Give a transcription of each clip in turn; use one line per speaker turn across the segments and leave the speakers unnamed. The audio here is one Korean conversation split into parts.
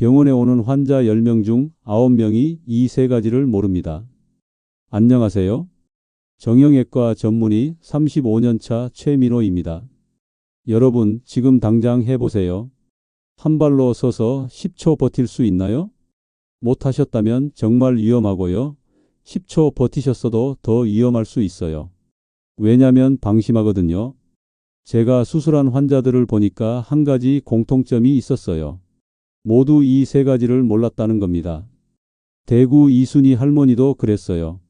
병원에 오는 환자 10명 중 9명이 이 세 가지를 모릅니다. 안녕하세요. 정형외과 전문의 35년차 최민호입니다. 여러분, 지금 당장 해보세요. 한 발로 서서 10초 버틸 수 있나요? 못하셨다면 정말 위험하고요. 10초 버티셨어도 더 위험할 수 있어요. 왜냐면 방심하거든요. 제가 수술한 환자들을 보니까 한 가지 공통점이 있었어요. 모두 이 세 가지를 몰랐다는 겁니다. 대구 이순희 할머니도 그랬어요.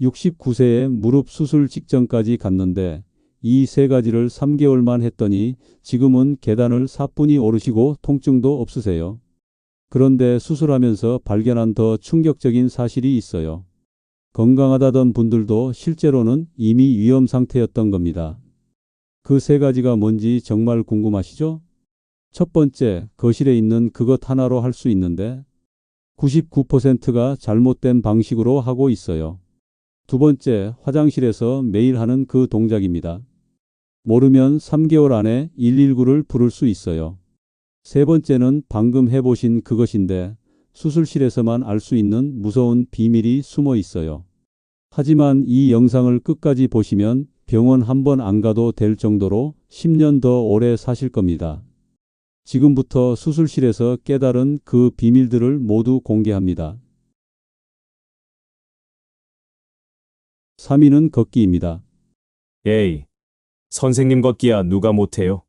69세에 무릎 수술 직전까지 갔는데 이 세 가지를 3개월만 했더니 지금은 계단을 사뿐히 오르시고 통증도 없으세요. 그런데 수술하면서 발견한 더 충격적인 사실이 있어요. 건강하다던 분들도 실제로는 이미 위험 상태였던 겁니다. 그 세 가지가 뭔지 정말 궁금하시죠? 첫 번째, 거실에 있는 그것 하나로 할 수 있는데 99%가 잘못된 방식으로 하고 있어요. 두 번째, 화장실에서 매일 하는 그 동작입니다. 모르면 3개월 안에 119를 부를 수 있어요. 세 번째는 방금 해보신 그것인데 수술실에서만 알 수 있는 무서운 비밀이 숨어 있어요. 하지만 이 영상을 끝까지 보시면 병원 한 번 안 가도 될 정도로 10년 더 오래 사실 겁니다. 지금부터 수술실에서 깨달은 그 비밀들을 모두 공개합니다. 3위는 걷기입니다.
에이, 선생님 걷기야 누가 못해요?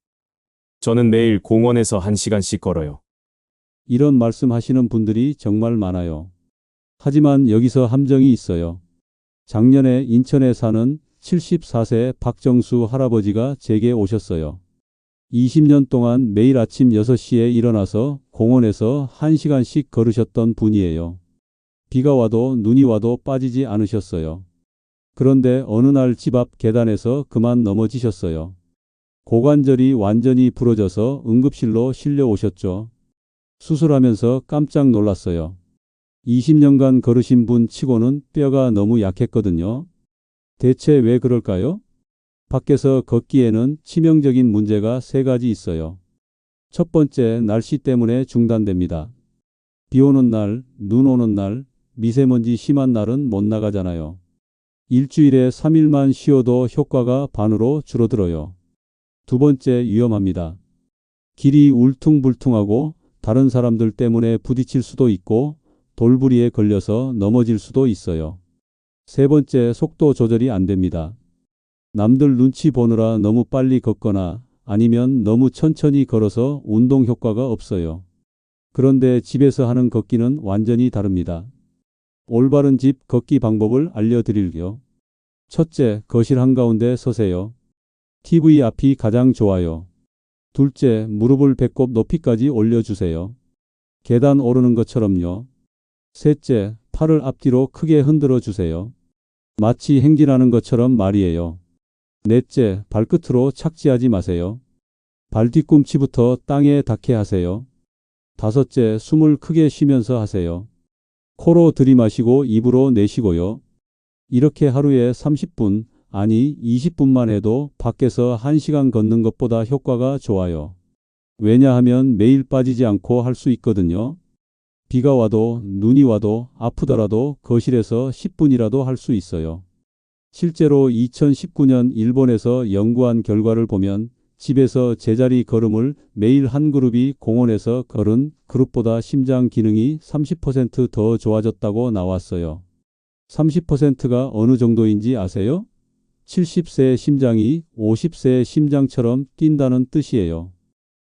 저는 매일 공원에서 한 시간씩 걸어요.
이런 말씀 하시는 분들이 정말 많아요. 하지만 여기서 함정이 있어요. 작년에 인천에 사는 74세 박정수 할아버지가 제게 오셨어요. 20년 동안 매일 아침 6시에 일어나서 공원에서 1시간씩 걸으셨던 분이에요. 비가 와도 눈이 와도 빠지지 않으셨어요. 그런데 어느 날 집 앞 계단에서 그만 넘어지셨어요. 고관절이 완전히 부러져서 응급실로 실려 오셨죠. 수술하면서 깜짝 놀랐어요. 20년간 걸으신 분 치고는 뼈가 너무 약했거든요. 대체 왜 그럴까요? 밖에서 걷기에는 치명적인 문제가 세 가지 있어요. 첫 번째, 날씨 때문에 중단됩니다. 비 오는 날, 눈 오는 날, 미세먼지 심한 날은 못 나가잖아요. 일주일에 3일만 쉬어도 효과가 반으로 줄어들어요. 두 번째, 위험합니다. 길이 울퉁불퉁하고 다른 사람들 때문에 부딪힐 수도 있고 돌부리에 걸려서 넘어질 수도 있어요. 세 번째, 속도 조절이 안 됩니다. 남들 눈치 보느라 너무 빨리 걷거나 아니면 너무 천천히 걸어서 운동 효과가 없어요. 그런데 집에서 하는 걷기는 완전히 다릅니다. 올바른 집 걷기 방법을 알려드릴게요. 첫째, 거실 한가운데 서세요. TV 앞이 가장 좋아요. 둘째, 무릎을 배꼽 높이까지 올려주세요. 계단 오르는 것처럼요. 셋째, 팔을 앞뒤로 크게 흔들어 주세요. 마치 행진하는 것처럼 말이에요. 넷째, 발끝으로 착지하지 마세요. 발 뒤꿈치부터 땅에 닿게 하세요. 다섯째, 숨을 크게 쉬면서 하세요. 코로 들이마시고 입으로 내쉬고요. 이렇게 하루에 30분, 아니 20분만 해도 밖에서 1시간 걷는 것보다 효과가 좋아요. 왜냐하면 매일 빠지지 않고 할 수 있거든요. 비가 와도 눈이 와도 아프더라도 거실에서 10분이라도 할 수 있어요. 실제로 2019년 일본에서 연구한 결과를 보면 집에서 제자리 걸음을 매일 한 그룹이 공원에서 걸은 그룹보다 심장 기능이 30%더 좋아졌다고 나왔어요. 30%가 어느 정도인지 아세요? 70세의 심장이 50세의 심장처럼 뛴다는 뜻이에요.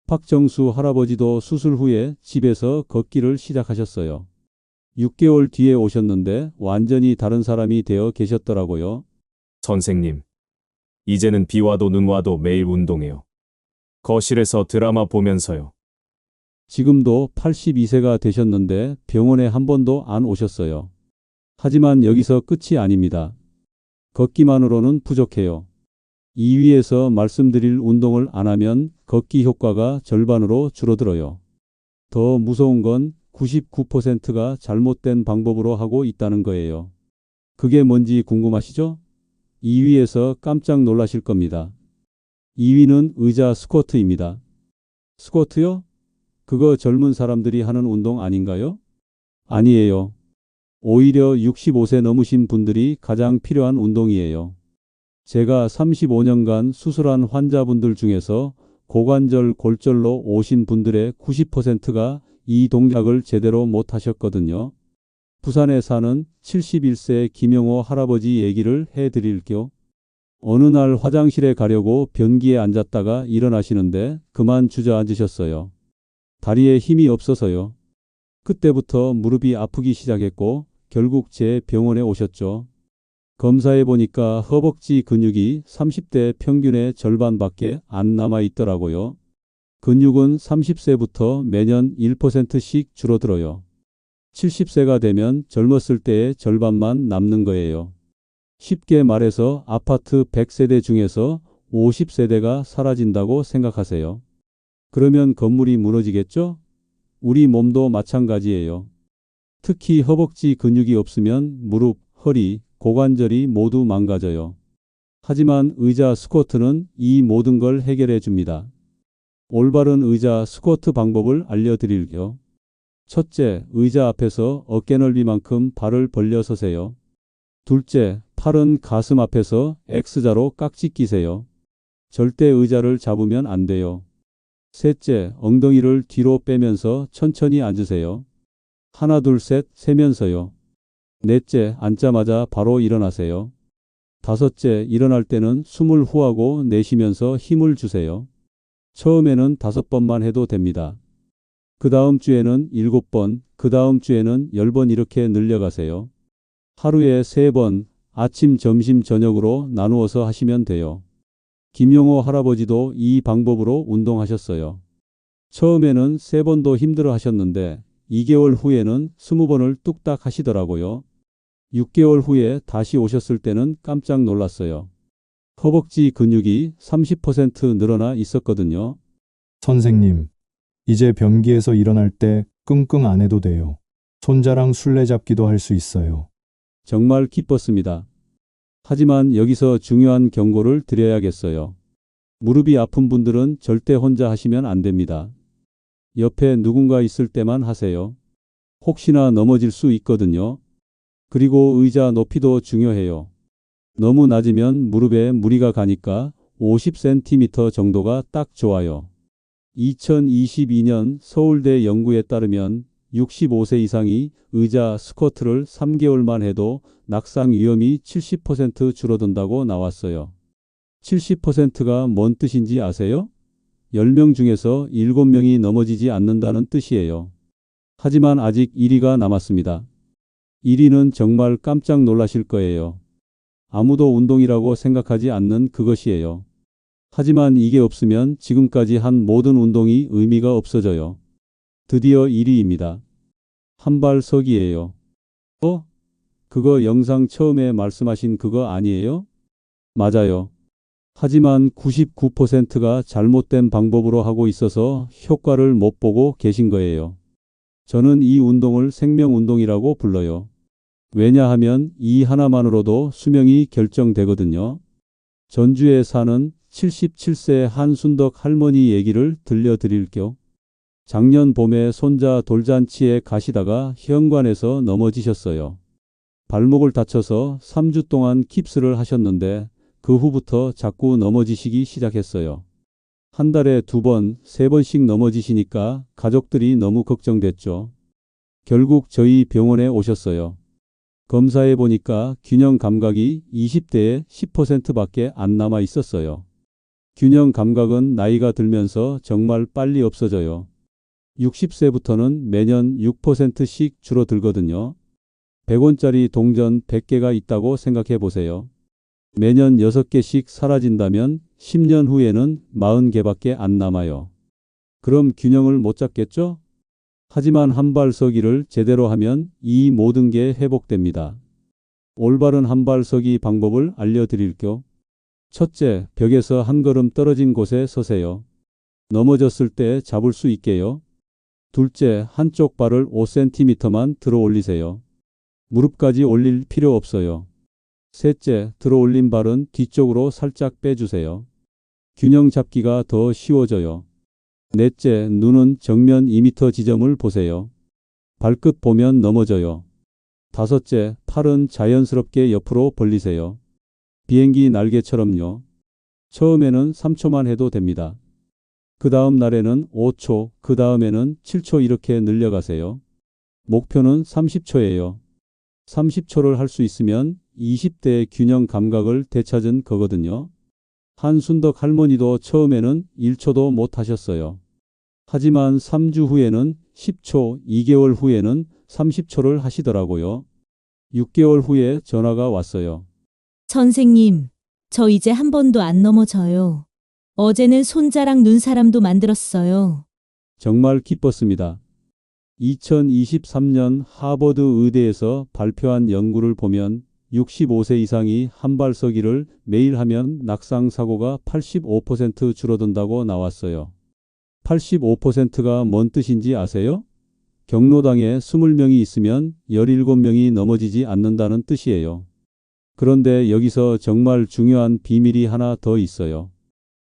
박정수 할아버지도 수술 후에 집에서 걷기를 시작하셨어요. 6개월 뒤에 오셨는데 완전히 다른 사람이 되어 계셨더라고요.
선생님, 이제는 비 와도 눈 와도 매일 운동해요. 거실에서 드라마 보면서요.
지금도 82세가 되셨는데 병원에 한 번도 안 오셨어요. 하지만 여기서 끝이 아닙니다. 걷기만으로는 부족해요. 이 위에서 말씀드릴 운동을 안 하면 걷기 효과가 절반으로 줄어들어요. 더 무서운 건 99%가 잘못된 방법으로 하고 있다는 거예요. 그게 뭔지 궁금하시죠? 2위에서 깜짝 놀라실 겁니다. 2위는 의자 스쿼트입니다. 스쿼트요? 그거 젊은 사람들이 하는 운동 아닌가요? 아니에요. 오히려 65세 넘으신 분들이 가장 필요한 운동이에요. 제가 35년간 수술한 환자분들 중에서 고관절 골절로 오신 분들의 90%가 이 동작을 제대로 못 하셨거든요. 부산에 사는 71세 김영호 할아버지 얘기를 해 드릴게요. 어느 날 화장실에 가려고 변기에 앉았다가 일어나시는데 그만 주저앉으셨어요. 다리에 힘이 없어서요. 그때부터 무릎이 아프기 시작했고 결국 제 병원에 오셨죠. 검사해 보니까 허벅지 근육이 30대 평균의 절반밖에 안 남아 있더라고요. 근육은 30세부터 매년 1%씩 줄어들어요. 70세가 되면 젊었을 때의 절반만 남는 거예요. 쉽게 말해서 아파트 100세대 중에서 50세대가 사라진다고 생각하세요. 그러면 건물이 무너지겠죠? 우리 몸도 마찬가지예요. 특히 허벅지 근육이 없으면 무릎, 허리, 고관절이 모두 망가져요. 하지만 의자 스쿼트는 이 모든 걸 해결해 줍니다. 올바른 의자 스쿼트 방법을 알려드릴게요. 첫째, 의자 앞에서 어깨 넓이만큼 발을 벌려 서세요. 둘째, 팔은 가슴 앞에서 X자로 깍지 끼세요. 절대 의자를 잡으면 안 돼요. 셋째, 엉덩이를 뒤로 빼면서 천천히 앉으세요. 하나, 둘, 셋, 세면서요. 넷째, 앉자마자 바로 일어나세요. 다섯째, 일어날 때는 숨을 후하고 내쉬면서 힘을 주세요. 처음에는 다섯 번만 해도 됩니다. 그 다음 주에는 일곱 번, 그 다음 주에는 열번 이렇게 늘려가세요. 하루에 세 번, 아침, 점심, 저녁으로 나누어서 하시면 돼요. 김용호 할아버지도 이 방법으로 운동하셨어요. 처음에는 세 번도 힘들어 하셨는데 2개월 후에는 20번을 뚝딱 하시더라고요. 6개월 후에 다시 오셨을 때는 깜짝 놀랐어요. 허벅지 근육이 30% 늘어나 있었거든요.
선생님, 이제 변기에서 일어날 때 끙끙 안 해도 돼요. 손자랑 술래잡기도 할 수 있어요.
정말 기뻤습니다. 하지만 여기서 중요한 경고를 드려야겠어요. 무릎이 아픈 분들은 절대 혼자 하시면 안 됩니다. 옆에 누군가 있을 때만 하세요. 혹시나 넘어질 수 있거든요. 그리고 의자 높이도 중요해요. 너무 낮으면 무릎에 무리가 가니까 50cm 정도가 딱 좋아요. 2022년 서울대 연구에 따르면 65세 이상이 의자 스쿼트를 3개월만 해도 낙상 위험이 70% 줄어든다고 나왔어요. 70%가 뭔 뜻인지 아세요? 10명 중에서 7명이 넘어지지 않는다는 뜻이에요. 하지만 아직 1위가 남았습니다. 1위는 정말 깜짝 놀라실 거예요. 아무도 운동이라고 생각하지 않는 그것이에요. 하지만 이게 없으면 지금까지 한 모든 운동이 의미가 없어져요. 드디어 1위입니다. 한발석이에요. 어? 그거 영상 처음에 말씀하신 그거 아니에요? 맞아요. 하지만 99%가 잘못된 방법으로 하고 있어서 효과를 못 보고 계신 거예요. 저는 이 운동을 생명운동이라고 불러요. 왜냐하면 이 하나만으로도 수명이 결정되거든요. 전주에 사는 77세 한순덕 할머니 얘기를 들려드릴게요. 작년 봄에 손자 돌잔치에 가시다가 현관에서 넘어지셨어요. 발목을 다쳐서 3주 동안 깁스를 하셨는데 그 후부터 자꾸 넘어지시기 시작했어요. 한 달에 두 번, 세 번씩 넘어지시니까 가족들이 너무 걱정됐죠. 결국 저희 병원에 오셨어요. 검사해 보니까 균형 감각이 20대에 10%밖에 안 남아 있었어요. 균형 감각은 나이가 들면서 정말 빨리 없어져요. 60세부터는 매년 6%씩 줄어들거든요. 100원짜리 동전 100개가 있다고 생각해 보세요. 매년 6개씩 사라진다면 10년 후에는 40개밖에 안 남아요. 그럼 균형을 못 잡겠죠? 하지만 한발서기를 제대로 하면 이 모든 게 회복됩니다. 올바른 한발서기 방법을 알려드릴게요. 첫째, 벽에서 한 걸음 떨어진 곳에 서세요. 넘어졌을 때 잡을 수 있게요. 둘째, 한쪽 발을 5cm만 들어 올리세요. 무릎까지 올릴 필요 없어요. 셋째, 들어 올린 발은 뒤쪽으로 살짝 빼주세요. 균형 잡기가 더 쉬워져요. 넷째, 눈은 정면 2m 지점을 보세요. 발끝 보면 넘어져요. 다섯째, 팔은 자연스럽게 옆으로 벌리세요. 비행기 날개처럼요. 처음에는 3초만 해도 됩니다. 그 다음 날에는 5초, 그 다음에는 7초 이렇게 늘려가세요. 목표는 30초예요. 30초를 할 수 있으면 20대의 균형 감각을 되찾은 거거든요. 한순덕 할머니도 처음에는 1초도 못 하셨어요. 하지만 3주 후에는 10초, 2개월 후에는 30초를 하시더라고요. 6개월 후에 전화가 왔어요.
선생님, 저 이제 한 번도 안 넘어져요. 어제는 손자랑 눈 사람도 만들었어요.
정말 기뻤습니다. 2023년 하버드 의대에서 발표한 연구를 보면 65세 이상이 한발서기를 매일 하면 낙상 사고가 85% 줄어든다고 나왔어요. 85%가 뭔 뜻인지 아세요? 경로당에 20명이 있으면 17명이 넘어지지 않는다는 뜻이에요. 그런데 여기서 정말 중요한 비밀이 하나 더 있어요.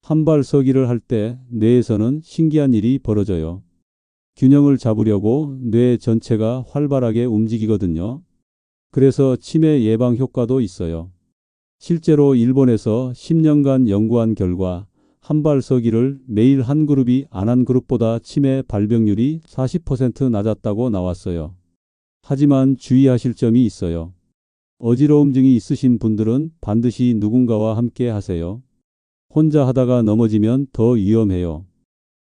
한발 서기를 할 때 뇌에서는 신기한 일이 벌어져요. 균형을 잡으려고 뇌 전체가 활발하게 움직이거든요. 그래서 치매 예방 효과도 있어요. 실제로 일본에서 10년간 연구한 결과 한발 서기를 매일 한 그룹이 안 한 그룹보다 치매 발병률이 40% 낮았다고 나왔어요. 하지만 주의하실 점이 있어요. 어지러움 증이 있으신 분들은 반드시 누군가와 함께 하세요. 혼자 하다가 넘어지면 더 위험해요.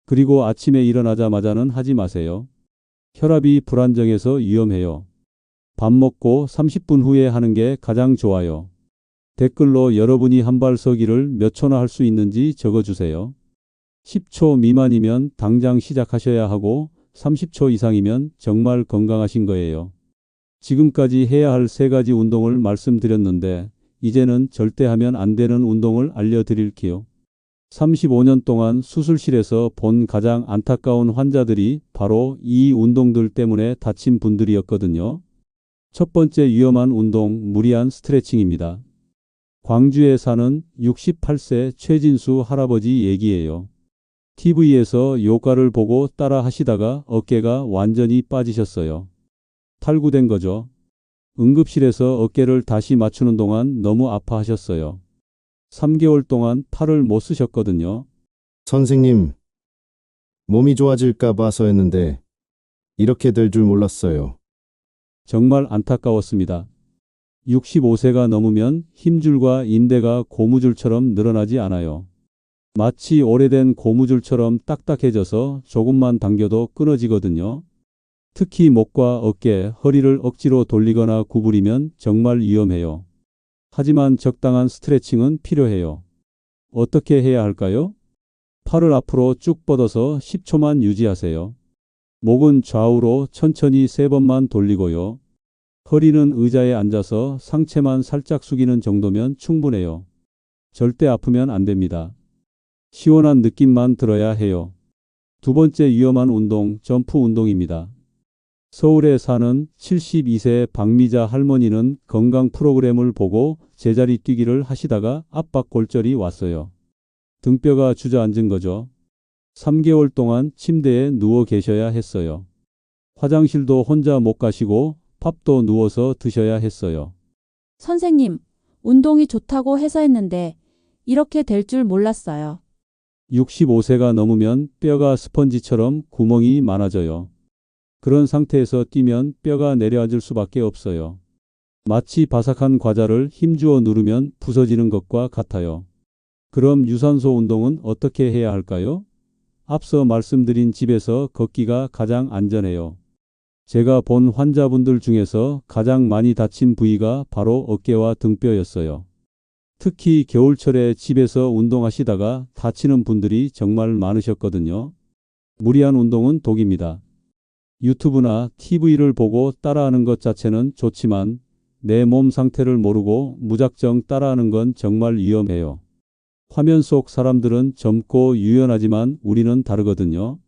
그리고 아침에 일어나자마자는 하지 마세요. 혈압이 불안정해서 위험해요. 밥 먹고 30분 후에 하는 게 가장 좋아요. 댓글로 여러분이 한발 서기를 몇 초나 할 수 있는지 적어주세요. 10초 미만이면 당장 시작하셔야 하고 30초 이상이면 정말 건강하신 거예요. 지금까지 해야 할 세 가지 운동을 말씀드렸는데 이제는 절대 하면 안 되는 운동을 알려드릴게요. 35년 동안 수술실에서 본 가장 안타까운 환자들이 바로 이 운동들 때문에 다친 분들이었거든요. 첫 번째 위험한 운동, 무리한 스트레칭입니다. 광주에 사는 68세 최진수 할아버지 얘기예요. TV에서 요가를 보고 따라 하시다가 어깨가 완전히 빠지셨어요. 탈구된 거죠. 응급실에서 어깨를 다시 맞추는 동안 너무 아파하셨어요. 3개월 동안 팔을 못 쓰셨거든요.
선생님, 몸이 좋아질까 봐서 했는데 이렇게 될 줄 몰랐어요.
정말 안타까웠습니다. 65세가 넘으면 힘줄과 인대가 고무줄처럼 늘어나지 않아요. 마치 오래된 고무줄처럼 딱딱해져서 조금만 당겨도 끊어지거든요. 특히 목과 어깨, 허리를 억지로 돌리거나 구부리면 정말 위험해요. 하지만 적당한 스트레칭은 필요해요. 어떻게 해야 할까요? 팔을 앞으로 쭉 뻗어서 10초만 유지하세요. 목은 좌우로 천천히 세 번만 돌리고요. 허리는 의자에 앉아서 상체만 살짝 숙이는 정도면 충분해요. 절대 아프면 안 됩니다. 시원한 느낌만 들어야 해요. 두 번째 위험한 운동, 점프 운동입니다. 서울에 사는 72세 박미자 할머니는 건강 프로그램을 보고 제자리 뛰기를 하시다가 압박 골절이 왔어요. 등뼈가 주저앉은 거죠. 3개월 동안 침대에 누워 계셔야 했어요. 화장실도 혼자 못 가시고 밥도 누워서 드셔야 했어요.
선생님, 운동이 좋다고 해서 했는데 이렇게 될 줄 몰랐어요.
65세가 넘으면 뼈가 스펀지처럼 구멍이 많아져요. 그런 상태에서 뛰면 뼈가 내려앉을 수밖에 없어요. 마치 바삭한 과자를 힘주어 누르면 부서지는 것과 같아요. 그럼 유산소 운동은 어떻게 해야 할까요? 앞서 말씀드린 집에서 걷기가 가장 안전해요. 제가 본 환자분들 중에서 가장 많이 다친 부위가 바로 어깨와 등뼈였어요. 특히 겨울철에 집에서 운동하시다가 다치는 분들이 정말 많으셨거든요. 무리한 운동은 독입니다. 유튜브나 TV를 보고 따라하는 것 자체는 좋지만 내 몸 상태를 모르고 무작정 따라하는 건 정말 위험해요. 화면 속 사람들은 젊고 유연하지만 우리는 다르거든요.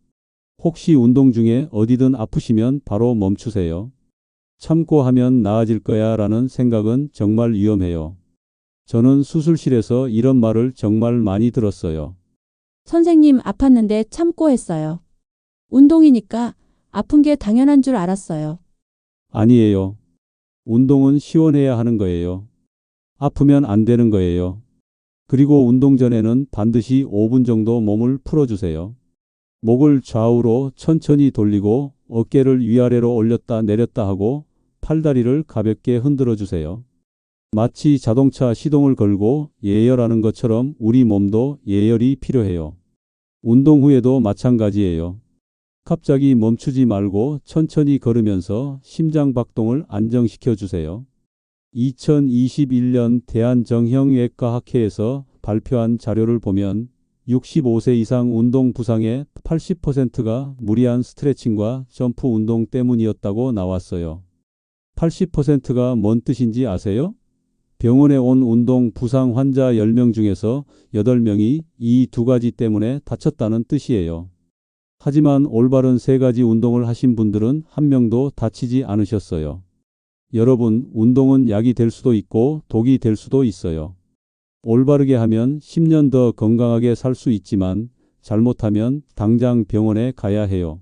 혹시 운동 중에 어디든 아프시면 바로 멈추세요. 참고 하면 나아질 거야 라는 생각은 정말 위험해요. 저는 수술실에서 이런 말을 정말 많이 들었어요.
선생님 아팠는데 참고 했어요. 운동이니까 아픈 게 당연한 줄 알았어요.
아니에요. 운동은 시원해야 하는 거예요. 아프면 안 되는 거예요. 그리고 운동 전에는 반드시 5분 정도 몸을 풀어주세요. 목을 좌우로 천천히 돌리고 어깨를 위아래로 올렸다 내렸다 하고 팔다리를 가볍게 흔들어 주세요. 마치 자동차 시동을 걸고 예열하는 것처럼 우리 몸도 예열이 필요해요. 운동 후에도 마찬가지예요. 갑자기 멈추지 말고 천천히 걸으면서 심장 박동을 안정시켜 주세요. 2021년 대한정형외과 학회에서 발표한 자료를 보면 65세 이상 운동 부상의 80%가 무리한 스트레칭과 점프 운동 때문이었다고 나왔어요. 80%가 뭔 뜻인지 아세요? 병원에 온 운동 부상 환자 10명 중에서 8명이 이 두 가지 때문에 다쳤다는 뜻이에요. 하지만 올바른 세 가지 운동을 하신 분들은 한 명도 다치지 않으셨어요. 여러분, 운동은 약이 될 수도 있고 독이 될 수도 있어요. 올바르게 하면 10년 더 건강하게 살 수 있지만 잘못하면 당장 병원에 가야 해요.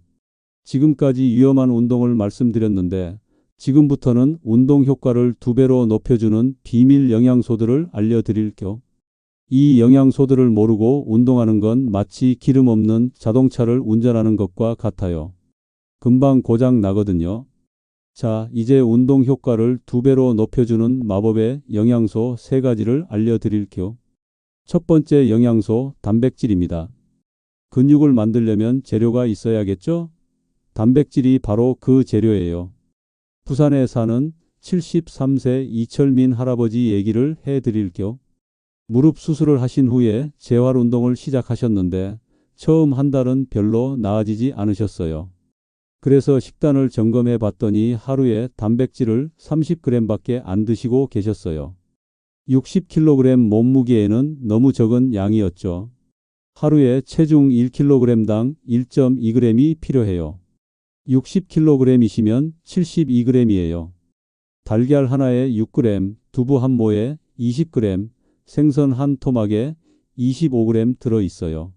지금까지 위험한 운동을 말씀드렸는데 지금부터는 운동 효과를 두 배로 높여주는 비밀 영양소들을 알려드릴게요. 이 영양소들을 모르고 운동하는 건 마치 기름 없는 자동차를 운전하는 것과 같아요. 금방 고장 나거든요. 자, 이제 운동 효과를 두 배로 높여주는 마법의 영양소 세 가지를 알려드릴게요. 첫 번째 영양소, 단백질입니다. 근육을 만들려면 재료가 있어야겠죠? 단백질이 바로 그 재료예요. 부산에 사는 73세 이철민 할아버지 얘기를 해드릴게요. 무릎 수술을 하신 후에 재활 운동을 시작하셨는데 처음 한 달은 별로 나아지지 않으셨어요. 그래서 식단을 점검해 봤더니 하루에 단백질을 30g밖에 안 드시고 계셨어요. 60kg 몸무게에는 너무 적은 양이었죠. 하루에 체중 1kg당 1.2g이 필요해요. 60kg이시면 72g이에요. 달걀 하나에 6g, 두부 한 모에 20g, 생선 한 토막에 25g 들어 있어요.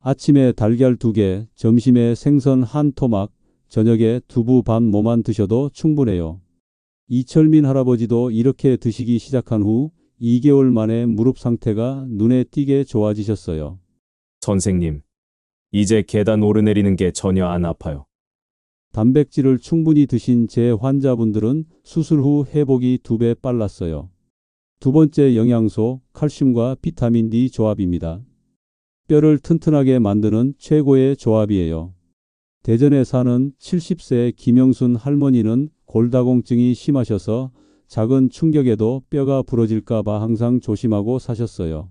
아침에 달걀 2개, 점심에 생선 한 토막, 저녁에 두부 반 모만 드셔도 충분해요. 이철민 할아버지도 이렇게 드시기 시작한 후 2개월 만에 무릎 상태가 눈에 띄게 좋아지셨어요.
선생님, 이제 계단 오르내리는 게 전혀 안 아파요.
단백질을 충분히 드신 제 환자분들은 수술 후 회복이 두 배 빨랐어요. 두 번째 영양소, 칼슘과 비타민 D 조합입니다. 뼈를 튼튼하게 만드는 최고의 조합이에요. 대전에 사는 70세 김영순 할머니는 골다공증이 심하셔서 작은 충격에도 뼈가 부러질까봐 항상 조심하고 사셨어요.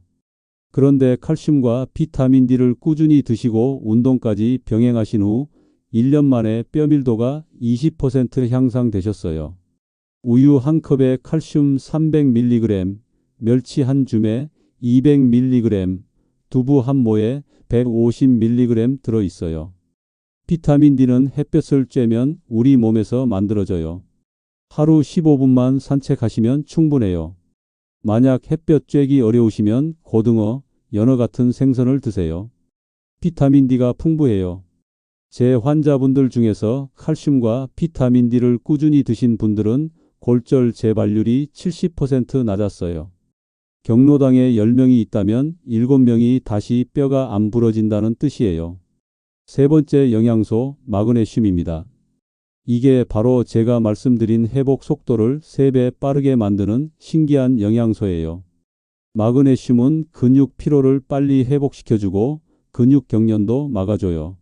그런데 칼슘과 비타민 D를 꾸준히 드시고 운동까지 병행하신 후 1년 만에 뼈 밀도가 20% 향상되셨어요. 우유 한 컵에 칼슘 300mg, 멸치 한 줌에 200mg, 두부 한 모에 150mg 들어 있어요. 비타민 D는 햇볕을 쬐면 우리 몸에서 만들어져요. 하루 15분만 산책하시면 충분해요. 만약 햇볕 쬐기 어려우시면 고등어, 연어 같은 생선을 드세요. 비타민 D가 풍부해요. 제 환자분들 중에서 칼슘과 비타민 D를 꾸준히 드신 분들은 골절 재발률이 70% 낮았어요. 경로당에 10명이 있다면 7명이 다시 뼈가 안 부러진다는 뜻이에요. 세 번째 영양소 마그네슘입니다. 이게 바로 제가 말씀드린 회복 속도를 3배 빠르게 만드는 신기한 영양소예요. 마그네슘은 근육 피로를 빨리 회복시켜주고 근육 경련도 막아줘요.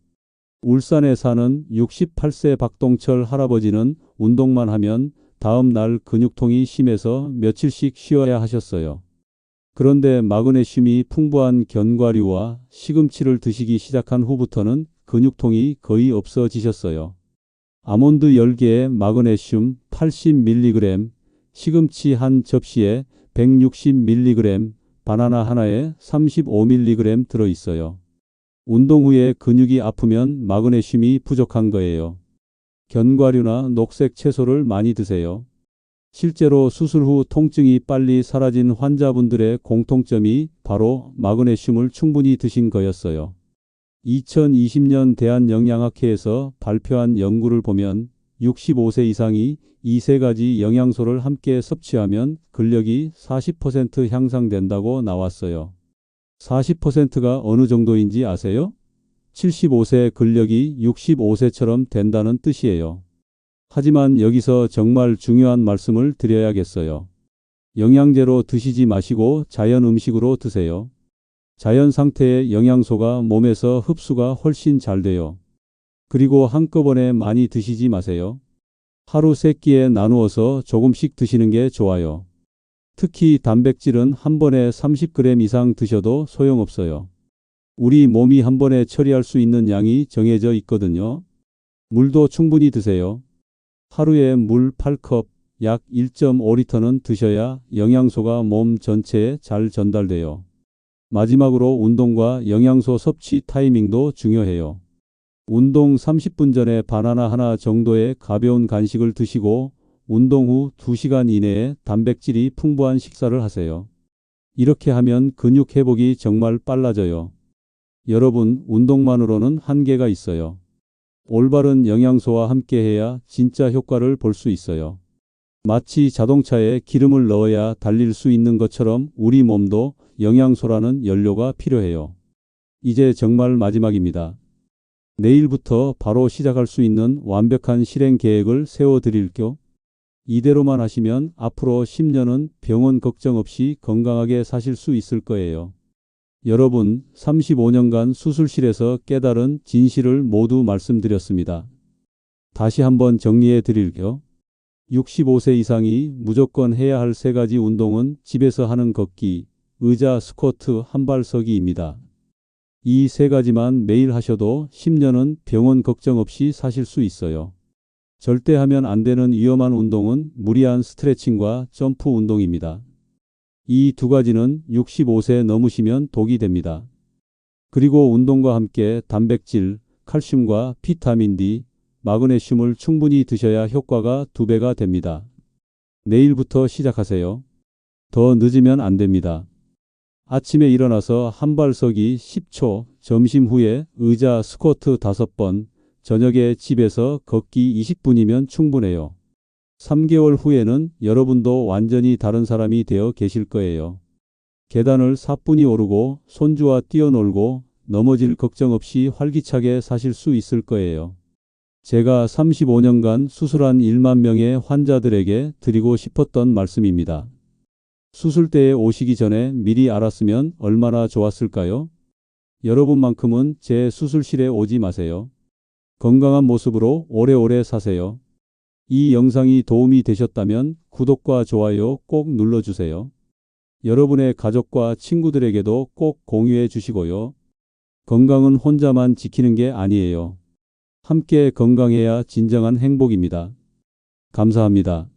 울산에 사는 68세 박동철 할아버지는 운동만 하면 다음 날 근육통이 심해서 며칠씩 쉬어야 하셨어요. 그런데 마그네슘이 풍부한 견과류와 시금치를 드시기 시작한 후부터는 근육통이 거의 없어지셨어요. 아몬드 10개에 마그네슘 80mg, 시금치 한 접시에 160mg, 바나나 하나에 35mg 들어 있어요. 운동 후에 근육이 아프면 마그네슘이 부족한 거예요. 견과류나 녹색 채소를 많이 드세요. 실제로 수술 후 통증이 빨리 사라진 환자분들의 공통점이 바로 마그네슘을 충분히 드신 거였어요. 2020년 대한영양학회에서 발표한 연구를 보면 65세 이상이 이 세 가지 영양소를 함께 섭취하면 근력이 40% 향상된다고 나왔어요. 40%가 어느 정도인지 아세요? 75세 근력이 65세처럼 된다는 뜻이에요. 하지만 여기서 정말 중요한 말씀을 드려야겠어요. 영양제로 드시지 마시고 자연 음식으로 드세요. 자연 상태의 영양소가 몸에서 흡수가 훨씬 잘 돼요. 그리고 한꺼번에 많이 드시지 마세요. 하루 세 끼에 나누어서 조금씩 드시는 게 좋아요. 특히 단백질은 한 번에 30g 이상 드셔도 소용없어요. 우리 몸이 한 번에 처리할 수 있는 양이 정해져 있거든요. 물도 충분히 드세요. 하루에 물 8컵, 약 1.5리터는 드셔야 영양소가 몸 전체에 잘 전달돼요. 마지막으로 운동과 영양소 섭취 타이밍도 중요해요. 운동 30분 전에 바나나 하나 정도의 가벼운 간식을 드시고 운동 후 2시간 이내에 단백질이 풍부한 식사를 하세요. 이렇게 하면 근육 회복이 정말 빨라져요. 여러분, 운동만으로는 한계가 있어요. 올바른 영양소와 함께해야 진짜 효과를 볼 수 있어요. 마치 자동차에 기름을 넣어야 달릴 수 있는 것처럼 우리 몸도 영양소라는 연료가 필요해요. 이제 정말 마지막입니다. 내일부터 바로 시작할 수 있는 완벽한 실행 계획을 세워 드릴게요. 이대로만 하시면 앞으로 10년은 병원 걱정 없이 건강하게 사실 수 있을 거예요. 여러분, 35년간 수술실에서 깨달은 진실을 모두 말씀드렸습니다. 다시 한번 정리해 드릴게요. 65세 이상이 무조건 해야 할 세 가지 운동은 집에서 하는 걷기, 의자 스쿼트 한 발서기입니다. 이 세 가지만 매일 하셔도 10년은 병원 걱정 없이 사실 수 있어요. 절대 하면 안 되는 위험한 운동은 무리한 스트레칭과 점프 운동입니다. 이 두 가지는 65세 넘으시면 독이 됩니다. 그리고 운동과 함께 단백질, 칼슘과 비타민 D, 마그네슘을 충분히 드셔야 효과가 두 배가 됩니다. 내일부터 시작하세요. 더 늦으면 안 됩니다. 아침에 일어나서 한 발서기 10초, 점심 후에 의자 스쿼트 5번, 저녁에 집에서 걷기 20분이면 충분해요. 3개월 후에는 여러분도 완전히 다른 사람이 되어 계실 거예요. 계단을 사뿐히 오르고 손주와 뛰어놀고 넘어질 걱정 없이 활기차게 사실 수 있을 거예요. 제가 35년간 수술한 1만 명의 환자들에게 드리고 싶었던 말씀입니다. 수술대에 오시기 전에 미리 알았으면 얼마나 좋았을까요? 여러분만큼은 제 수술실에 오지 마세요. 건강한 모습으로 오래오래 사세요. 이 영상이 도움이 되셨다면 구독과 좋아요 꼭 눌러주세요. 여러분의 가족과 친구들에게도 꼭 공유해 주시고요. 건강은 혼자만 지키는 게 아니에요. 함께 건강해야 진정한 행복입니다. 감사합니다.